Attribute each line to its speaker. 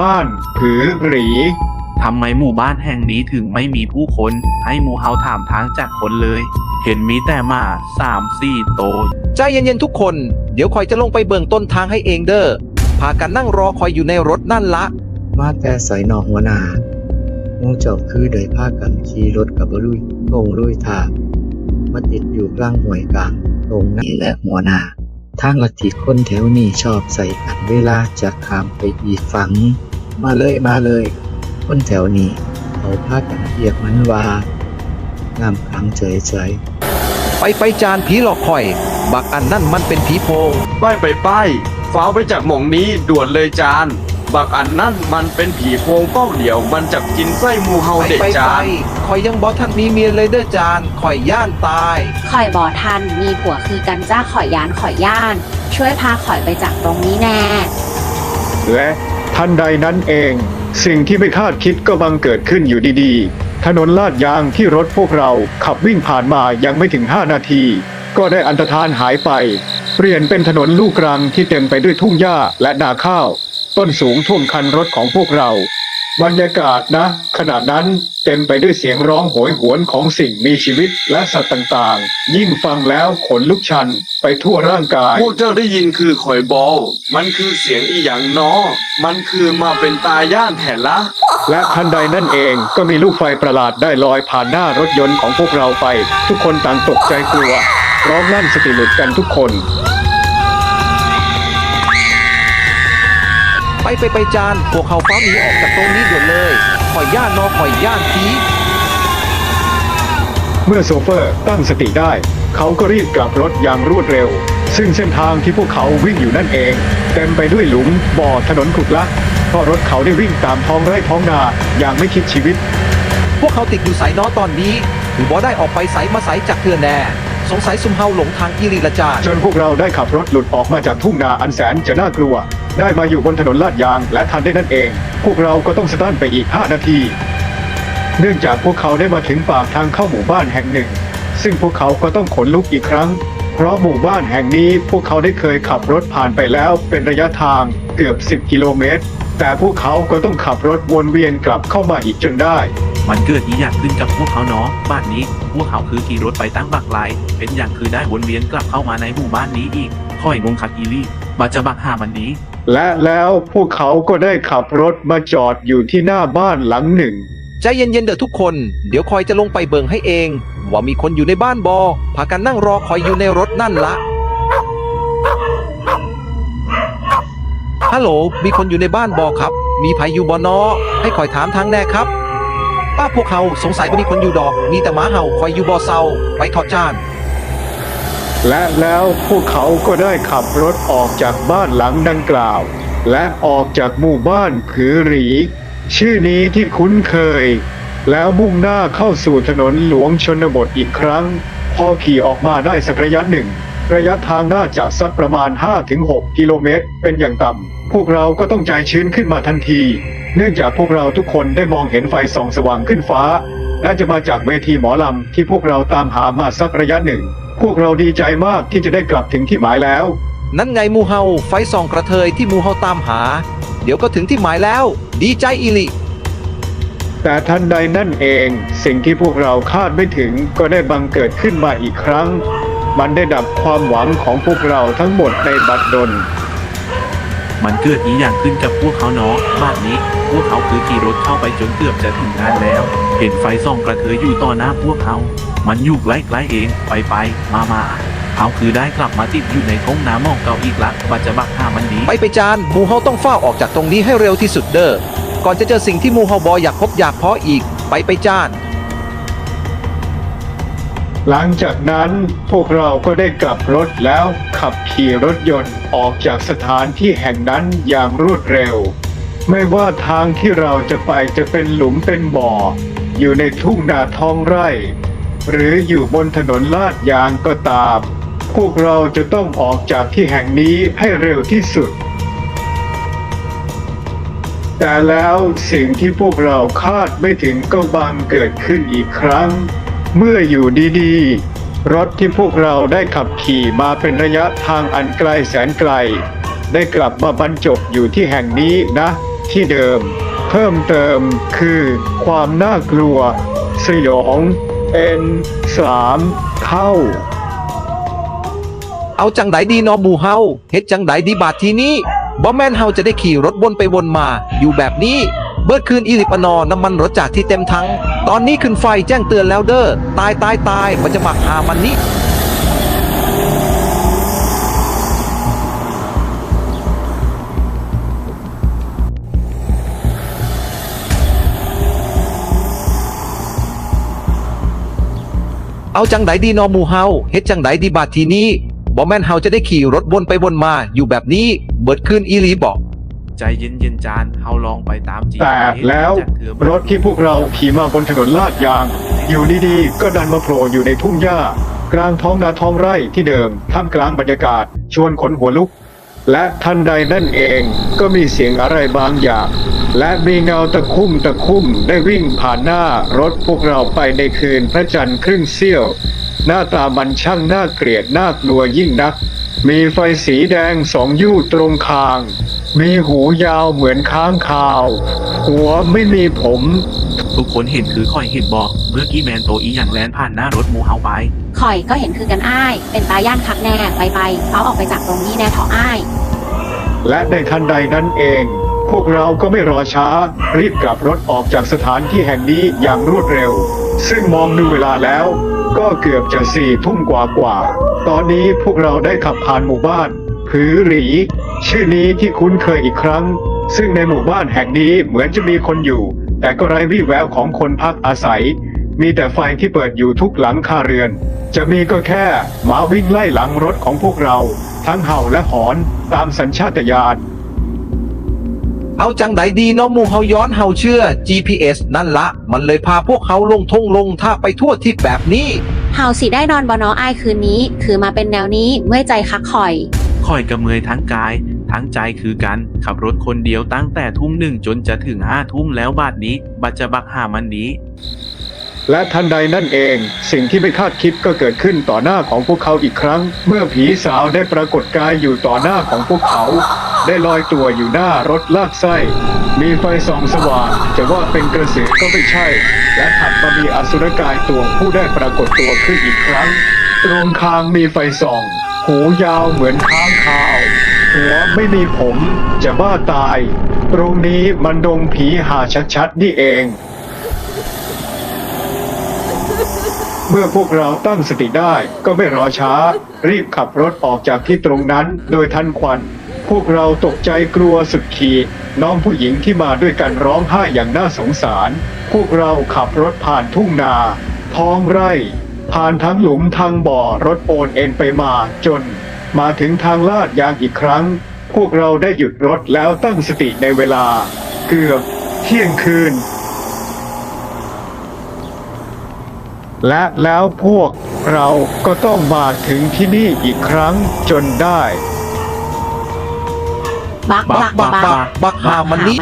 Speaker 1: บ้านผือหรี
Speaker 2: ทำไมหมู่บ้านแห่งนี้ถึงไม่มีผู้คนให้หมูเฮาถามทางจากคนเลย เห็นมีแต่หมาสามสี่โตว
Speaker 3: ใจเย็นๆทุกคน เดี๋ยวคอยจะลงไปเบิ่งต้นทางให้เองเด้อพากันนั่งรอคอยอยู่ในรถนั่นละ
Speaker 4: มาแต่ใส่นอกหัวหน้าหมูเจ้าคือโดยพากันขี่รถกับลุยตรงลุยทางมาติดอยู่กลางห่วยกลางตรงนี้แหละหัวหน้า ทางลัทธิคนแถวนี้ชอบใส่กันเวลาจะข้ามไปอีกฝั่งมาเลยมาเลย คนแถวนี้เขาพากันเรียกมันว่างามขังเฉยๆ
Speaker 3: ไปไปจานผีหลอกคอย บักอันนั่นมันเป็นผีโพง
Speaker 5: ป้ายไปป้ายฟ้าวไปจากหม่องนี้ด่วนเลยจาน บักอันนั่นมันเป็นผีโพงเป้าเดี่ยวมันจับกินไส้หมูเฮา
Speaker 3: ไป
Speaker 5: เด็ด
Speaker 3: ไป
Speaker 5: จา
Speaker 3: ไป
Speaker 5: น
Speaker 3: คอยยังบอท่านมีเมียเลยเด้อจานคอยย่านตาย
Speaker 6: ข่อยบอทันมีผัวคือกันจ้าข่อยยานข่อยย่าน ช่วยพาข่อยไปจากตรงนี้แน่
Speaker 1: และทันใดนั้นเอง สิ่งที่ไม่คาดคิดก็บังเกิดขึ้นอยู่ดีๆ ถนนลาดยางที่รถพวกเราขับวิ่งผ่านมายังไม่ถึง 5 นาที ก็ได้อันตรธานหายไป เปลี่ยนเป็นถนนลูกรังที่เต็มไปด้วยทุ่งหญ้าและนาข้าว ต้นสูงท่วมคันรถของพวกเรา บรรยากาศนะ ขณะนั้นเต็มไปด้วยเสียงร้องโหยหวนของสิ่งมีชีวิตและสัตว์ต่างๆ ยิ่งฟังแล้วขนลุกชันไปทั่วร่างกาย
Speaker 5: พวกเจ้าได้ยินคือข่อยบอลมันคือเสียงอีหยังนอมันคือมาเป็นตาย่านแห่ละ
Speaker 1: และทันใดนั่นเองก็มีลูกไฟประหลาดได้ลอยผ่านหน้ารถยนต์ของพวกเราไป ทุกคนต่างตกใจกลัว ร้องลั่นสติหลุดกันทุกคน
Speaker 3: ไปไปไปจานพวกเขาฟ้าหนีออกจากตรงนี้ด่วนเลยคอยย่านนอคอยย่านผี
Speaker 1: เมื่อโซเฟอร์ตั้งสติได้ เขาก็รีบกลับรถอย่างรวดเร็ว ซึ่งเส้นทางที่พวกเขาวิ่งอยู่นั่นเอง เต็มไปด้วยหลุมบ่อถนนขรุขระเพราะรถเขาได้วิ่งตามท้องไร่ท้องนาอย่างไม่คิดชีวิต
Speaker 3: พวกเขาติดอยู่สายนอตอนนี้หรือบอได้ออกไปใสมาใสจากเทือแน่ สงสัยซุมเฮาหลงทางอีรีละจาน
Speaker 1: จนพวกเราได้ขับรถหลุดออกมาจากทุ่งนาอันแสนจะน่ากลัว ได้มาอยู่บนถนนลาดยางและทันได้นั่นเอง พวกเราก็ต้องสตันไปอีก 5 นาที เนื่องจากพวกเขาได้มาถึงปากทางเข้าหมู่บ้านแห่งหนึ่ง ซึ่งพวกเขาก็ต้องขนลุกอีกครั้ง เพราะหมู่บ้านแห่งนี้พวกเขาได้เคยขับรถผ่านไปแล้วเป็นระยะทางเกือบ 10 กิโลเมตร แต่พวกเขาก็ต้องขับรถวนเวียนกลับเข้ามาอีกจนได้
Speaker 2: มันเกิดอีอย่างขึ้นกับพวกเขาเนาะบ้านนี้ พวกเขาคือขี่รถไปตั้งบักไลายเป็นอย่างคือได้วนเวียนกลับเข้ามาในหมู่บ้านนี้อีกค่อยงงคักอีลี่มาจะบักหามันนี้
Speaker 1: และแล้วพวกเขาก็ได้ขับรถมาจอดอยู่ที่หน้าบ้านหลังหนึ่ง
Speaker 3: ใจเย็นๆเด้อทุกคน เดี๋ยวคอยจะลงไปเบิ่งให้เอง ว่ามีคนอยู่ในบ้านบอพากันนั่งรอคอยอยู่ในรถนั่นละฮัลโหล มีคนอยู่ในบ้านบอครับ มีไผอยู่บอนอให้คอยถามทางแน่ครับ ป้าพวกเขาสงสัยว่ามีคนอยู่ดอก มีแต่หมาเห่าคอยอยู่บอเซาไปขอดจาน
Speaker 1: และแล้วพวกเขาก็ได้ขับรถออกจากบ้านหลังดังกล่าว และออกจากหมู่บ้านผือหรี ชื่อนี้ที่คุ้นเคย แล้วมุ่งหน้าเข้าสู่ถนนหลวงชนบทอีกครั้ง พอขี่ออกมาได้สักระยะหนึ่ง ระยะทางน่าจะสักประมาณ 5-6 กิโลเมตร เป็นอย่างต่ำพวกเราก็ต้องใจชื้นขึ้นมาทันที เนื่องจากพวกเราทุกคนได้มองเห็นไฟส่องสว่างขึ้นฟ้าน่าจะมาจากเวทีหมอลำที่พวกเราตามหามาสักระยะหนึ่ง พวกเราดีใจมากที่จะได้กลับถึงที่หมายแล้ว
Speaker 3: นั่นไงหมูเฮาไฟส่องกระเทยที่หมูเฮาตามหา เดี๋ยวก็ถึงที่หมายแล้ว ดีใจอีหลิ
Speaker 1: แต่ทันใดนั่นเอง สิ่งที่พวกเราคาดไม่ถึงก็ได้บังเกิดขึ้นมาอีกครั้ง มันได้ดับความหวังของพวกเราทั้งหมดในบัดดล
Speaker 2: มันเกิดอีอย่างขึ้นกับพวกเขาเนาะบ้านนี้ พวกเขาคือขี่รถเข้าไปจนเกือบจะถึงงานแล้ว เห็นไฟส่องกระเทยอยู่ต่อหน้าพวกเขา มันอยู่ใกล้ๆเอง ไปไปมามาเขาคือได้กลับมาติดอยู่ในท้องน้ำหมองเก่าอีกละบัจะบักหามันนี้
Speaker 3: ไปไปจานหมูเฮาต้องเฝ้าออกจากตรงนี้ให้เร็วที่สุดเด้อก่อนจะเจอสิ่งที่หมูเฮาบออยากพบอยากเพาะอีก ไปไปจาน
Speaker 1: หลังจากนั้นพวกเราก็ได้กลับรถแล้วขับขี่รถยนต์ออกจากสถานที่แห่งนั้นอย่างรวดเร็ว ไม่ว่าทางที่เราจะไปจะเป็นหลุมเป็นบ่อ อยู่ในทุ่งนาท้องไร่ หรืออยู่บนถนนลาดยางก็ตาม พวกเราจะต้องออกจากที่แห่งนี้ให้เร็วที่สุด แต่แล้วสิ่งที่พวกเราคาดไม่ถึงก็บังเกิดขึ้นอีกครั้ง เมื่ออยู่ดีๆ รถที่พวกเราได้ขับขี่มาเป็นระยะทางอันไกลแสนไกล ได้กลับมาบรรจบอยู่ที่แห่งนี้นะ ที่เดิม เพิ่มเติมคือความน่ากลัว สยอง เป็นสามเท่า
Speaker 3: เอาจังไดดีเนอบูเฮาเฮ็ดจังไดดีบาดทีนี้บอแมนเฮาจะได้ขี่รถวนไปวนมา อยู่แบบนี้ เบิดคืนอีลิปนอน้ำมันรถจากที่เต็มถังตอนนี้ขึ้นไฟแจ้งเตือนแล้วเด้อตายตายตายมันจะมักหามันนี้ เอาจังไดดีเนอหมู่เฮาเฮ็ดจังไดดีบาดทีนี้บ่แม่นเฮาจะได้ขี่รถวนไปวนมาอยู่แบบนี้เบิดคืนอีหลีบอก
Speaker 2: ใจเย็นๆจานเฮาลองไปตามจี
Speaker 1: แต่แล้วรถที่พวกเราขี่มาบนถนนลาดยาง อยู่ดีๆก็ดันมาโผล่อยู่ในทุ่งหญ้า กลางท้องนาท้องไร่ที่เดิมท่ามกลางบรรยากาศ ชวนขนหัวลุก และทันใดนั่นเองก็มีเสียงอะไรบางอย่าง และมีเงาตะคุ่มตะคุ่มได้วิ่งผ่านหน้ารถพวกเราไปในคืนพระจันทร์ครึ่งเสี้ยว หน้าตามันช่างน่าเกลียดน่ากลัวยิ่งนัก มีไฟสีแดงสองยู่ตรงคาง มีหูยาวเหมือนค้างคาว หัวไม่มีผม
Speaker 2: ทุกคนเห็นคือค่อยเห็นบอก เมื่อกี้แมนโตอีอย่างแลนผ่านหน้ารถหมูเฮาไป
Speaker 6: ข่อยก็เห็นคือกันอ้าย เป็นตาย่านคักแน่ไปไปๆเอาออกไปจากตรงนี้แน่เถาะอ้าย
Speaker 1: และในทันใดนั้นเอง พวกเราก็ไม่รอช้า รีบกลับรถออกจากสถานที่แห่งนี้อย่างรวดเร็ว ซึ่งมองดูเวลาแล้ว ก็เกือบจะสี่ทุ่มกว่ากว่าๆตอนนี้พวกเราได้ขับผ่านหมู่บ้าน ผือหรีชื่อนี้ที่คุ้นเคยอีกครั้ง ซึ่งในหมู่บ้านแห่งนี้เหมือนจะมีคนอยู่ แต่ก็ไร้วี่แววของคนพักอาศัย มีแต่ไฟที่เปิดอยู่ทุกหลังคาเรือน จะมีก็แค่หมาวิ่งไล่หลังรถของพวกเรา ทั้งเห่าและหอนตามสัญชาตญาณ
Speaker 3: เอาจังไดดีเนาะหมู่เฮาย้อนเฮาเชื่อ GPS นั่นละ มันเลยพาพวกเขาลงทงลงท่าไปทั่วทิศแบบนี้
Speaker 6: เฮาสิได้นอนบอนออ้ายคืนนี้ คือมาเป็นแนวนี้เมื่อยใจคักข่อย
Speaker 2: ค่อยกระเมอยทั้งกาย ทั้งใจคือกันขับรถคนเดียวตั้งแต่ทุ่มหนึ่งจนจะถึงห้าทุ่มแล้วบาดนี้ บัดจะบักหามันนี้
Speaker 1: และทันใดนั่นเอง สิ่งที่ไม่คาดคิดก็เกิดขึ้นต่อหน้าของพวกเขาอีกครั้ง เมื่อผีสาวได้ปรากฏกายอยู่ต่อหน้าของพวกเขา ได้ลอยตัวอยู่หน้ารถลากไส้ มีไฟส่องสว่างจะว่าเป็นกระสือก็ไม่ใช่ และถัดมามีอสุรกายตัวผู้ได้ปรากฏตัวขึ้นอีกครั้งตรงคางมีไฟส่อง หูยาวเหมือนค้างคาว หัวไม่มีผมจะบ้าตาย ตรงนี้มันดงผีหาชัดๆนี่เอง เมื่อพวกเราตั้งสติได้ก็ไม่รอช้า รีบขับรถออกจากที่ตรงนั้นโดยทันควัน พวกเราตกใจกลัวสุดขีดน้องผู้หญิงที่มาด้วยกันร้องไห้อย่างน่าสงสาร พวกเราขับรถผ่านทุ่งนา ท้องไร่ ผ่านทั้งหลุมทางบ่อรถโอนเอ็นไปมาจน มาถึงทางลาดยางอีกครั้ง พวกเราได้หยุดรถแล้วตั้งสติในเวลา เกือบเที่ยงคืน และแล้วพวกเราก็ต้องมาถึงที่นี่อีกครั้งจนได้
Speaker 6: บัก
Speaker 2: บักบักบัก
Speaker 3: บักหา
Speaker 6: มันนี้